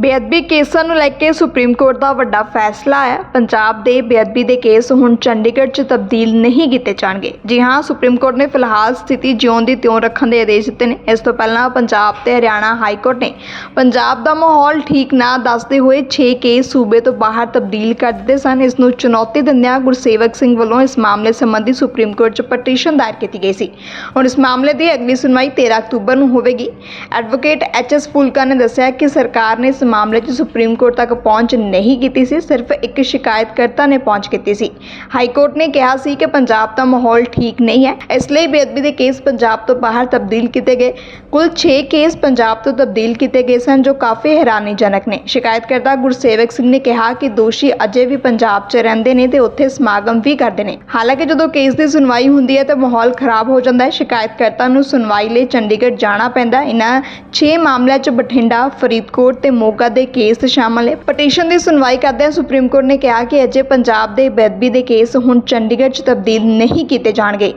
ਬੇਅਦਬੀ ਕੇਸਾਂ ਨੂੰ ਲੈ ਕੇ ਸੁਪਰੀਮ ਕੋਰਟ ਦਾ ਵੱਡਾ ਫੈਸਲਾ ਹੈ। ਪੰਜਾਬ ਦੇ ਬੇਅਦਬੀ ਦੇ ਕੇਸ ਹੁਣ ਚੰਡੀਗੜ੍ਹ 'ਚ ਤਬਦੀਲ ਨਹੀਂ ਕੀਤੇ ਜਾਣਗੇ। ਜੀ ਹਾਂ, ਸੁਪਰੀਮ ਕੋਰਟ ਨੇ ਫਿਲਹਾਲ ਸਥਿਤੀ ਜਿਉਂ ਦੀ ਤਿਉਂ ਰੱਖਣ ਦੇ ਆਦੇਸ਼ ਦਿੱਤੇ ਨੇ। ਇਸ ਤੋਂ ਪਹਿਲਾਂ ਪੰਜਾਬ ਤੇ ਹਰਿਆਣਾ ਹਾਈ ਕੋਰਟ ਨੇ ਪੰਜਾਬ ਦਾ ਮਾਹੌਲ ਠੀਕ ਨਾ ਦੱਸਦੇ ਹੋਏ 6 ਕੇਸ ਸੂਬੇ ਤੋਂ ਬਾਹਰ ਤਬਦੀਲ ਕਰ ਦਿੱਤੇ ਸਨ। ਇਸ ਨੂੰ ਚੁਣੌਤੀ ਦਿੰਦਿਆਂ ਗੁਰਸੇਵਕ ਸਿੰਘ ਵੱਲੋਂ ਇਸ ਮਾਮਲੇ ਸੰਬੰਧੀ ਸੁਪਰੀਮ ਕੋਰਟ 'ਚ ਪਟੀਸ਼ਨ ਦਾਇਰ ਕੀਤੀ ਗਈ ਸੀ। ਹੁਣ ਇਸ ਮਾਮਲੇ ਦੀ ਅਗਲੀ ਸੁਣਵਾਈ 13 ਅਕਤੂਬਰ ਨੂੰ ਹੋਵੇਗੀ। ਐਡਵੋਕੇਟ ਐਚ ਐਸ ਫੁਲਕਾ ਨੇ ਦੱਸਿਆ ਕਿ ਸਰਕਾਰ ਨੇ ਮਾਮਲੇ 'ਚ ਸੁਪਰੀਮ ਕੋਰਟ ਤੱਕ ਪਹੁੰਚ ਨਹੀਂ ਕੀਤੀ ਸੀ, ਸਿਰਫ ਇੱਕ ਸ਼ਿਕਾਇਤਕਰਤਾ ਨੇ ਪਹੁੰਚ ਕੀਤੀ ਸੀ। ਹਾਈ ਕੋਰਟ ਨੇ ਕਿਹਾ ਸੀ ਕਿ ਪੰਜਾਬ ਦਾ ਮਾਹੌਲ ਠੀਕ ਨਹੀਂ ਹੈ, ਇਸ ਲਈ ਬੇਅਦਬੀ ਦੇ ਕੇਸ ਪੰਜਾਬ ਤੋਂ ਬਾਹਰ ਤਬਦੀਲ ਕੀਤੇ ਗਏ। ਕੁੱਲ 6 ਕੇਸ ਪੰਜਾਬ ਤੋਂ ਤਬਦੀਲ ਕੀਤੇ ਗਏ ਸਨ, ਜੋ ਕਾਫੀ ਹੈਰਾਨੀਜਨਕ ਨੇ। ਸ਼ਿਕਾਇਤਕਰਤਾ ਗੁਰਸੇਵਕ ਸਿੰਘ ਨੇ ਕਿਹਾ ਕਿ ਦੋਸ਼ੀ ਅਜੇ ਵੀ ਪੰਜਾਬ 'ਚ ਰਹਿੰਦੇ ਨੇ ਤੇ ਉੱਥੇ ਸਮਾਗਮ ਵੀ ਕਰਦੇ ਨੇ। ਹਾਲਾਂਕਿ ਜਦੋਂ ਕੇਸ ਦੀ ਸੁਣਵਾਈ ਹੁੰਦੀ ਹੈ ਤਾਂ ਮਾਹੌਲ ਖਰਾਬ ਹੋ ਜਾਂਦਾ ਹੈ। ਸ਼ਿਕਾਇਤਕਰਤਾ ਨੂੰ ਸੁਣਵਾਈ ਲਈ ਚੰਡੀਗੜ੍ਹ ਜਾਣਾ ਪੈਂਦਾ ਇਹਨਾਂ 6 ਮਾਮਲਿਆਂ 'ਚ ਬਠਿੰਡਾ, ਫਰੀਦਕੋਟ ਤੇ ਮੋਗਾ ਦੇ ਕੇਸ ਸ਼ਾਮਲ ਹੈ ਪਟੀਸ਼ਨ ਦੀ ਸੁਣਵਾਈ ਕਰਦਿਆਂ ਸੁਪਰੀਮ ਕੋਰਟ ਨੇ ਕਿਹਾ ਕਿ ਅਜੇ ਪੰਜਾਬ ਦੇ ਬੇਅਦਬੀ ਦੇ ਕੇਸ ਹੁਣ ਚੰਡੀਗੜ੍ਹ 'ਚ ਤਬਦੀਲ ਨਹੀਂ ਕੀਤੇ ਜਾਣਗੇ।